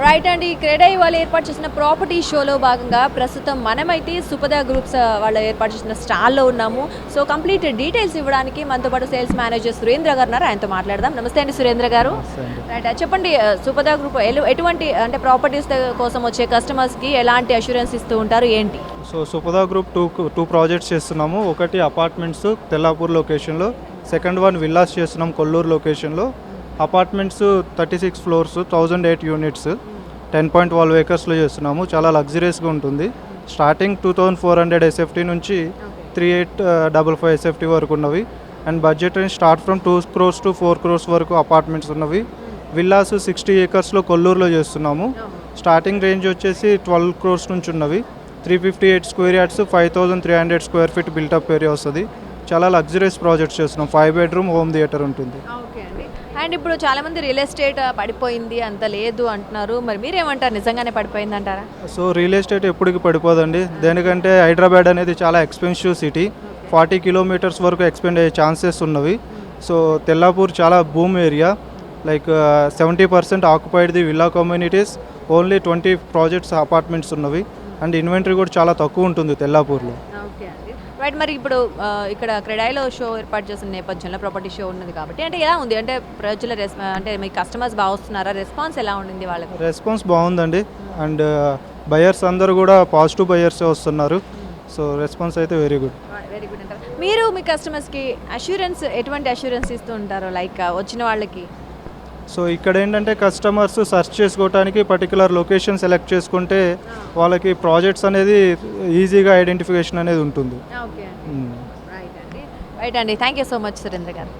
Right అండి. క్రెడై వాళ్ళు ఏర్పాటు చేసిన ప్రాపర్టీ షోలో భాగంగా ప్రస్తుతం మనమైతే సుపద గ్రూప్స్ వాళ్ళు ఏర్పాటు చేసిన స్టాల్లో ఉన్నాము. సో కంప్లీట్ డీటెయిల్స్ ఇవ్వడానికి మనతో పాటు సేల్స్ మేనేజర్ సురేంద్ర గారు ఉన్నారు. ఆయనతో మాట్లాడదాం. నమస్తే అండి సురేంద్ర గారు. రైట్ చెప్పండి సుపద గ్రూప్ ఎటువంటి అంటే ప్రాపర్టీస్ కోసం వచ్చే కస్టమర్స్కి ఎలాంటి అష్యూరెన్స్ ఇస్తూ ఉంటారు? ఏంటి? So Supada group two two projects చేస్తున్నాము. ఒకటి అపార్ట్మెంట్స్ తెల్లాపూర్ లొకేషన్లో సెకండ్ వన్ విల్లాస్ చేస్తున్నాం కొల్లూరు లొకేషన్లో apartments thirty six floors thousand eight units ten point twelve ఏకర్స్లో చేస్తున్నాము. చాలా లగ్జరియస్గా ఉంటుంది. Starting two thousand four hundred SFT నుంచి three eight double five SFT వరకు ఉన్నవి. And budget range start from two crores to four crores వరకు apartments ఉన్నవి. Villas sixty ఏకర్స్లో కొల్లూరులో చేస్తున్నాము. స్టార్టింగ్ రేంజ్ వచ్చేసి ట్వెల్వ్ క్రోర్స్ నుంచి ఉన్నవి. Three fifty eight square yards five thousand three hundred square feet built up area వస్తుంది. చాలా లగ్జరియస్ ప్రాజెక్ట్స్ చేస్తున్నాం. ఫైవ్ బెడ్రూమ్ హోమ్ థియేటర్ ఉంటుంది. అండి ఇప్పుడు చాలా మంది రియల్ ఎస్టేట్ పడిపోయింది అంత లేదు అంటున్నారు. మరి మీరేమంటారు? నిజంగానే పడిపోయింది అంటారా? సో రియల్ ఎస్టేట్ ఎప్పటికి పడిపోదండి. దేనికంటే హైదరాబాద్ అనేది చాలా ఎక్స్పెన్సివ్ సిటీ ఫార్టీ కిలోమీటర్స్ వరకు ఎక్స్పెండ్ అయ్యే ఛాన్సెస్ ఉన్నవి. సో తెల్లాపూర్ చాలా boom area like seventy percent occupied the villa communities only twenty projects apartments ఉన్నవి. అండ్ ఇన్వెంటరీ కూడా చాలా తక్కువ ఉంటుంది తెల్లాపూర్లో. రైట్ మరి ఇప్పుడు ఇక్కడ క్రెడాయిలో షో ఏర్పాటు చేసిన నేపథ్యంలో ప్రాపర్టీ షో ఉన్నది కాబట్టి అంటే ఎలా ఉంది? అంటే ప్రజల అంటే మీ కస్టమర్స్ బాగా వస్తున్నారా రెస్పాన్స్ ఎలా ఉండింది వాళ్ళకి? రెస్పాన్స్ బాగుందండి. అండ్ బయర్స్ అందరూ కూడా పాజిటివ్ బయర్సే వస్తున్నారు. సో రెస్పాన్స్ అయితే వెరీ గుడ్ వెరీ గుడ్ అంటారు. మీరు మీ కస్టమర్స్కి అష్యూరెన్స్ ఎటువంటి అష్యూరెన్స్ ఇస్తూ ఉంటారు? లైక్ వచ్చిన వాళ్ళకి? సో ఇక్కడ ఏంటంటే కస్టమర్స్ సెర్చ్ చేసుకోవడానికి పర్టికులర్ లొకేషన్ సెలెక్ట్ చేసుకుంటే వాళ్ళకి ప్రాజెక్ట్స్ అనేది ఈజీగా ఐడెంటిఫికేషన్ అనేది ఉంటుంది. రైట్ అండి. Thank you so much Surendra గారు.